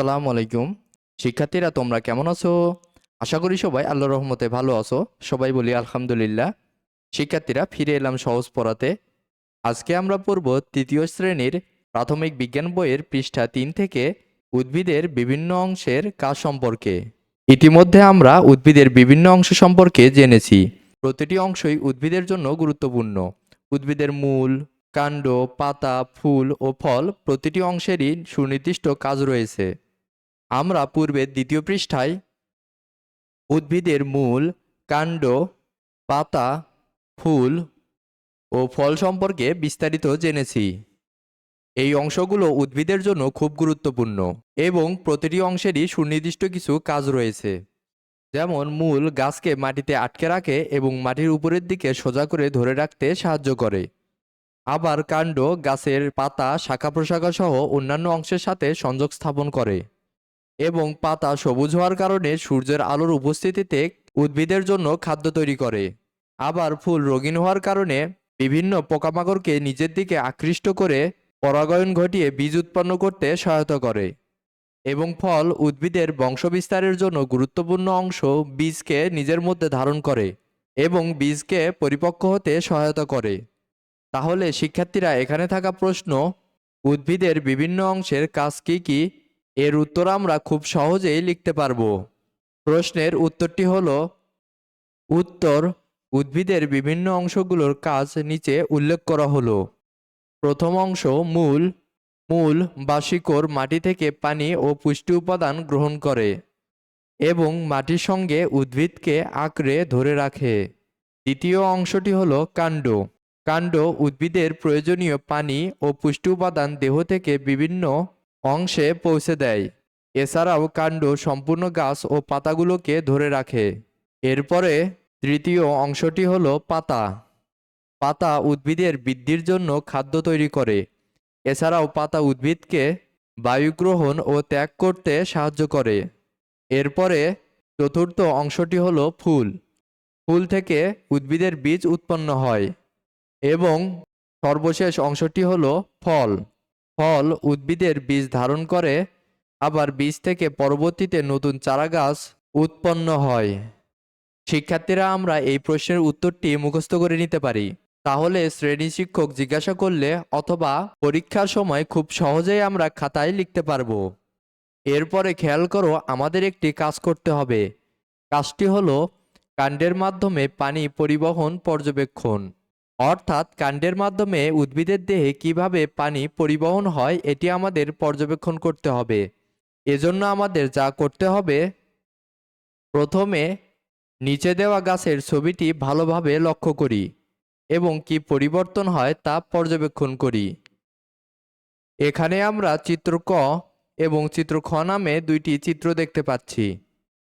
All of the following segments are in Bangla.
আসসালামু আলাইকুম। শিক্ষার্থীরা, তোমরা কেমন আছো? আশা করি সবাই আল্লাহর রহমতে ভালো আছো। সবাই বলি আলহামদুলিল্লাহ। শিক্ষার্থীরা, ফিরে এলাম সহজ পড়াতে। আজকে আমরা পড়ব তৃতীয় শ্রেণির প্রাথমিক বিজ্ঞান বইয়ের পৃষ্ঠা তিন থেকে উদ্ভিদের বিভিন্ন অংশের কাজ সম্পর্কে। ইতিমধ্যে আমরা উদ্ভিদের বিভিন্ন অংশ সম্পর্কে জেনেছি। প্রতিটি অংশই উদ্ভিদের জন্য গুরুত্বপূর্ণ। উদ্ভিদের মূল, কাণ্ড, পাতা, ফুল ও ফল প্রতিটি অংশেরই সুনির্দিষ্ট কাজ রয়েছে। আমরা পূর্বের দ্বিতীয় পৃষ্ঠায় উদ্ভিদের মূল, কাণ্ড, পাতা, ফুল ও ফল সম্পর্কে বিস্তারিত জেনেছি। এই অংশগুলো উদ্ভিদের জন্য খুব গুরুত্বপূর্ণ এবং প্রতিটি অংশেরই সুনির্দিষ্ট কিছু কাজ রয়েছে। যেমন মূল গাছকে মাটিতে আটকে রাখে এবং মাটির উপরের দিকে সোজা করে ধরে রাখতে সাহায্য করে। আবার কাণ্ড, গাছের পাতা, শাখা প্রশাখা সহ অন্যান্য অংশের সাথে সংযোগ স্থাপন করে। এবং পাতা সবুজ হওয়ার কারণে সূর্যের আলোর উপস্থিতিতে উদ্ভিদের জন্য খাদ্য তৈরি করে। আবার ফুল রঙিন হওয়ার কারণে বিভিন্ন পোকামাকড়কে নিজের দিকে আকৃষ্ট করে পরাগায়ন ঘটিয়ে বীজ উৎপন্ন করতে সহায়তা করে। এবং ফল উদ্ভিদের বংশবিস্তারের জন্য গুরুত্বপূর্ণ অংশ বীজকে নিজের মধ্যে ধারণ করে এবং বীজকে পরিপক্ক হতে সহায়তা করে। তাহলে শিক্ষার্থীরা এখানে থাকা প্রশ্ন, উদ্ভিদের বিভিন্ন অংশের কাজ কী কি এর উত্তর আমরা খুব সহজেই লিখতে পারব। প্রশ্নের উত্তরটি হল, উত্তর উদ্ভিদের বিভিন্ন অংশগুলোর কাজ নিচে উল্লেখ করা হলো। প্রথম অংশ মূল মূল বা শিকড় মাটি থেকে পানি ও পুষ্টি উপাদান গ্রহণ করে এবং মাটির সঙ্গে উদ্ভিদকে আঁকড়ে ধরে রাখে। দ্বিতীয় অংশটি হলো কাণ্ড। কাণ্ড উদ্ভিদের প্রয়োজনীয় পানি ও পুষ্টি উপাদান দেহ থেকে বিভিন্ন অংশে পৌঁছে দেয়। এছাড়াও কাণ্ড সম্পূর্ণ গাছ ও পাতাগুলোকে ধরে রাখে। এরপরে তৃতীয় অংশটি হলো পাতা। পাতা উদ্ভিদের বৃদ্ধির জন্য খাদ্য তৈরি করে। এছাড়াও পাতা উদ্ভিদকে বায়ুগ্রহণ ও ত্যাগ করতে সাহায্য করে। এরপরে চতুর্থ অংশটি হলো ফুল। ফুল থেকে উদ্ভিদের বীজ উৎপন্ন হয় এবং সর্বশেষ অংশটি হলো ফল। ফল উদ্ভিদের বীজ ধারণ করে, আবার বীজ থেকে পরবর্তীতে নতুন চারাগাছ উৎপন্ন হয়। শিক্ষার্থীরা, আমরা এই প্রশ্নের উত্তরটি মুখস্থ করে নিতে পারি। তাহলে শ্রেণি শিক্ষক জিজ্ঞাসা করলে অথবা পরীক্ষার সময় খুব সহজেই আমরা খাতায় লিখতে পারব। এরপরে খেয়াল করো, আমাদের একটি কাজ করতে হবে। কাজটি হলো, কাণ্ডের মাধ্যমে পানি পরিবহন পর্যবেক্ষণ। অর্থাৎ কাণ্ডের মাধ্যমে উদ্ভিদের দেহে কীভাবে পানি পরিবহন হয়, এটি আমাদের পর্যবেক্ষণ করতে হবে। এজন্য আমাদের যা করতে হবে, প্রথমে নিচে দেওয়া গাছের ছবিটি ভালোভাবে লক্ষ্য করি এবং কি পরিবর্তন হয় তা পর্যবেক্ষণ করি। এখানে আমরা চিত্র ক এবং চিত্র খ নামে দুইটি চিত্র দেখতে পাচ্ছি।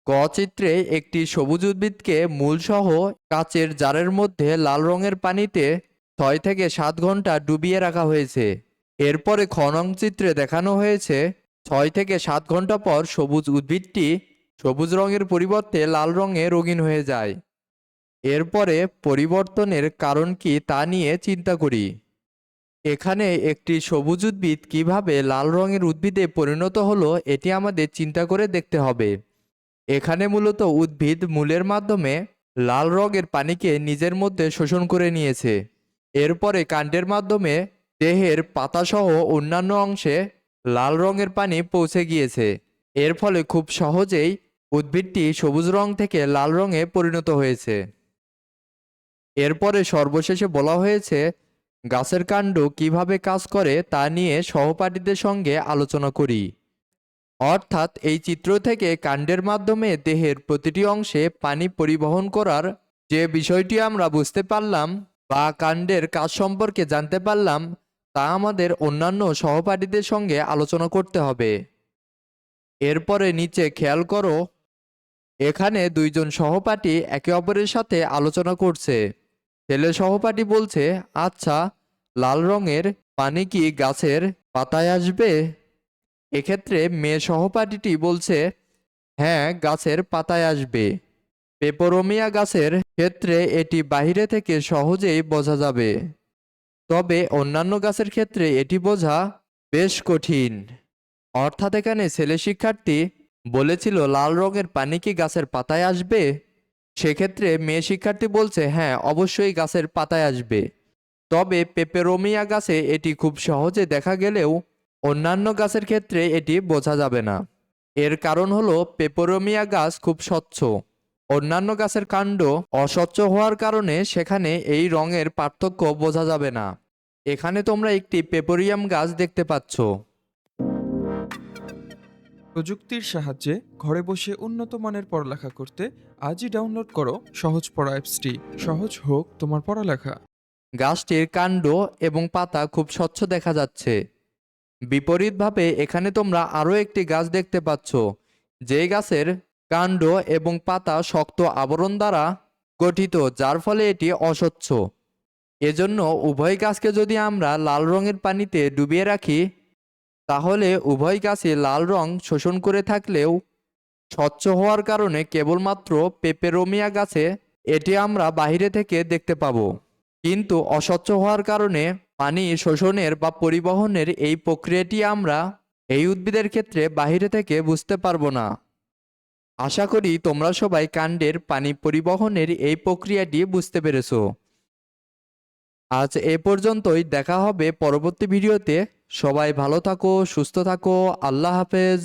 ক চিত্রে একটি সবুজ উদ্ভিদকে মূলসহ কাচের জারের মধ্যে লাল রঙের পানিতে ছয় থেকে সাত ঘণ্টা ডুবিয়ে রাখা হয়েছে। এরপরে খ নং চিত্রে দেখানো হয়েছে, ছয় থেকে সাত ঘণ্টা পর সবুজ উদ্ভিদটি সবুজ রঙের পরিবর্তে লাল রঙে রঙিন হয়ে যায়। এরপরে পরিবর্তনের কারণ কি তা নিয়ে চিন্তা করি। এখানে একটি সবুজ উদ্ভিদ কীভাবে লাল রঙের উদ্ভিদে পরিণত হলো, এটি আমাদের চিন্তা করে দেখতে হবে। এখানে মূলত উদ্ভিদ মূলের মাধ্যমে লাল রঙের পানিকে নিজের মধ্যে শোষণ করে নিয়েছে। এরপরে কাণ্ডের মাধ্যমে দেহের পাতাসহ অন্যান্য অংশে লাল রঙের পানি পৌঁছে গিয়েছে। এর ফলে খুব সহজেই উদ্ভিদটি সবুজ রং থেকে লাল রঙে পরিণত হয়েছে। এরপরে সর্বশেষে বলা হয়েছে, গাছের কাণ্ড কীভাবে কাজ করে তা নিয়ে সহপাঠীদের সঙ্গে আলোচনা করি। অর্থাৎ এই চিত্র থেকে কাণ্ডের মাধ্যমে দেহের প্রতিটি অংশে পানি পরিবহন করার যে বিষয়টি আমরা বুঝতে পারলাম বা কাণ্ডের কাজ সম্পর্কে জানতে পারলাম, তা আমাদের অন্যান্য সহপাঠীদের সঙ্গে আলোচনা করতে হবে। এরপরে নিচে খেয়াল করো, এখানে দুইজন সহপাঠী একে অপরের সাথে আলোচনা করছে। ছেলে সহপাঠী বলছে আচ্ছা লাল রঙের পানি কি গাছের পাতায় আসবে? এক্ষেত্রে মেয়ে সহপাঠীটি বলছে হ্যাঁ গাছের পাতায় আসবে। পেপরোমিয়া গাছের ক্ষেত্রে এটি বাইরে থেকে সহজেই বোঝা যাবে। তবে অন্যান্য গাছের ক্ষেত্রে এটি বোঝা বেশ কঠিন। অর্থাৎ এখানে ছেলে শিক্ষার্থী বলেছিল, লাল রঙের পানি কি গাছের পাতায় আসবে? সেক্ষেত্রে মেয়ে শিক্ষার্থী বলছে হ্যাঁ অবশ্যই গাছের পাতায় আসবে। তবে পেপেরোমিয়া গাছে এটি খুব সহজে দেখা গেলেও অন্যান্য গাছের ক্ষেত্রে এটি বোঝা যাবে না। এর কারণ হলো পেপেরোমিয়া গাছ খুব স্বচ্ছ। অন্যান্য গাছের কাণ্ড অস্বচ্ছ হওয়ার কারণে সেখানে এই রঙের পার্থক্য বোঝা যাবে না। এখানে তোমরা একটি পেপোরিয়াম গাছ দেখতে পাচ্ছ। প্রযুক্তির সাহায্যে ঘরে বসে উন্নত মানের পড়ালেখা করতে আজই ডাউনলোড করো সহজ পড়া অ্যাপসটি। সহজ হোক তোমার পড়ালেখা। গাছটির কাণ্ড এবং পাতা খুব স্বচ্ছ দেখা যাচ্ছে। বিপরীতভাবে এখানে তোমরা আরও একটি গাছ দেখতে পাচ্ছ। যে গাছের কাণ্ড এবং পাতা শক্ত আবরণ দ্বারা গঠিত, যার ফলে এটি অস্বচ্ছ। এজন্য উভয় গাছকে যদি আমরা লাল রঙের পানিতে ডুবিয়ে রাখি, তাহলে উভয় গাছে লাল রং শোষণ করে থাকলেও স্বচ্ছ হওয়ার কারণে কেবলমাত্র পেপেরোমিয়া গাছে এটি আমরা বাইরে থেকে দেখতে পাবো। কিন্তু অস্বচ্ছ হওয়ার কারণে পানি শোষণের বা পরিবহনের এই প্রক্রিয়াটি আমরা এই উদ্ভিদের ক্ষেত্রে বাহিরে থেকে বুঝতে পারব না। আশা করি তোমরা সবাই কাণ্ডের পানি পরিবহনের এই প্রক্রিয়াটি বুঝতে পেরেছ। আজ এ পর্যন্তই দেখা হবে পরবর্তী ভিডিওতে। সবাই ভালো থাকো, সুস্থ থাকো, আল্লাহ হাফেজ।